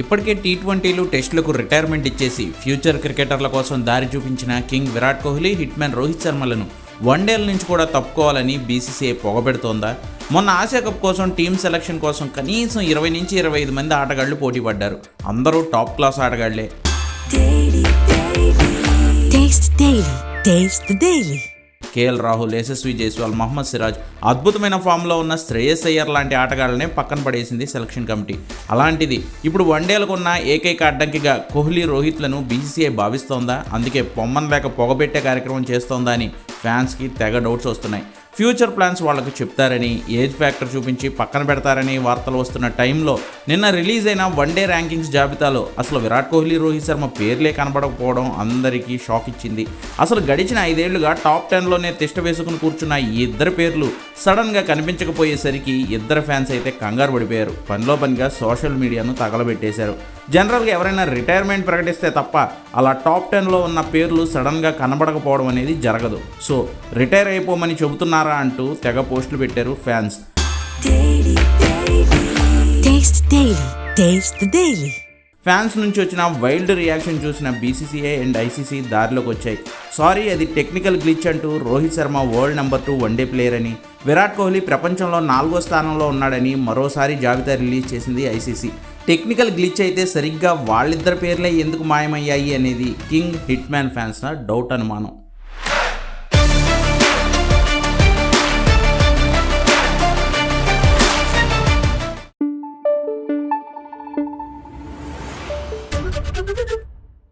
ఇప్పటికే టీ ట్వంటీలు టెస్టులకు రిటైర్మెంట్ ఇచ్చేసి ఫ్యూచర్ క్రికెటర్ల కోసం దారి చూపించిన king Virat Kohli hit man Rohit శర్మలను వన్డేల నుంచి కూడా తప్పుకోవాలని బీసీసీఐ పొగబెడుతోందా? మొన్న ఆసియా కప్ కోసం టీం సెలక్షన్ కోసం కనీసం ఇరవై నుంచి ఇరవై ఐదు మంది ఆటగాళ్ళు పోటీ పడ్డారు. అందరూ టాప్ క్లాస్ ఆటగాళ్ళే. కేఎల్ రాహుల్ యశస్వి జైస్వాల్ మహమ్మద్ సిరాజ్ అద్భుతమైన ఫామ్లో ఉన్న శ్రేయస్ అయ్యర్ లాంటి ఆటగాళ్ళనే పక్కన పడేసింది సెలక్షన్ కమిటీ. అలాంటిది ఇప్పుడు వన్డేలకున్న ఏకైక అడ్డంకిగా కోహ్లీ రోహిత్లను బీసీసీఐ భావిస్తోందా? అందుకే పొమ్మన్ లేక పొగబెట్టే కార్యక్రమం చేస్తోందా అని ఫ్యాన్స్కి తెగ డౌట్స్ వస్తున్నాయి. ఫ్యూచర్ ప్లాన్స్ వాళ్ళకు చెప్తారని ఏజ్ ఫ్యాక్టర్ చూపించి పక్కన పెడతారని వార్తలు వస్తున్న టైంలో నిన్న రిలీజ్ అయిన వన్ డే ర్యాంకింగ్స్ జాబితాలో అసలు విరాట్ కోహ్లీ రోహిత్ శర్మ పేర్లే కనబడకపోవడం అందరికీ షాక్ ఇచ్చింది. అసలు గడిచిన ఐదేళ్ళుగా టాప్ టెన్లోనే తిష్ట వేసుకుని కూర్చున్న ఈ ఇద్దరు పేర్లు సడన్గా కనిపించకపోయేసరికి ఇద్దరు ఫ్యాన్స్ అయితే కంగారు పడిపోయారు. పనిలో పనిగా సోషల్ మీడియాను తగలబెట్టేశారు. జనరల్గా ఎవరైనా రిటైర్మెంట్ ప్రకటిస్తే తప్ప అలా టాప్ టెన్లో ఉన్న పేర్లు సడన్గా కనబడకపోవడం అనేది జరగదు. సో రిటైర్ అయిపోమని చెబుతున్నారా అంటూ తెగ పోస్టులు పెట్టారు ఫ్యాన్స్. ఫ్యాన్స్ నుంచి వచ్చిన వైల్డ్ రియాక్షన్ చూసిన బీసీసీఐ అండ్ ఐసీసీ దారిలోకి వచ్చాయి. సారీ అది టెక్నికల్ గ్లిచ్ అంటూ Rohit Sharma world number two one day player అని విరాట్ కోహ్లీ ప్రపంచంలో నాలుగో స్థానంలో ఉన్నాడని మరోసారి జాబితా రిలీజ్ చేసింది ఐసీసీ. టెక్నికల్ గ్లిచ్ అయితే సరిగ్గా వాళ్ళిద్దరి పేర్లే ఎందుకు మాయమయ్యాయి అనేది king hitman fans doubt అనుమానం.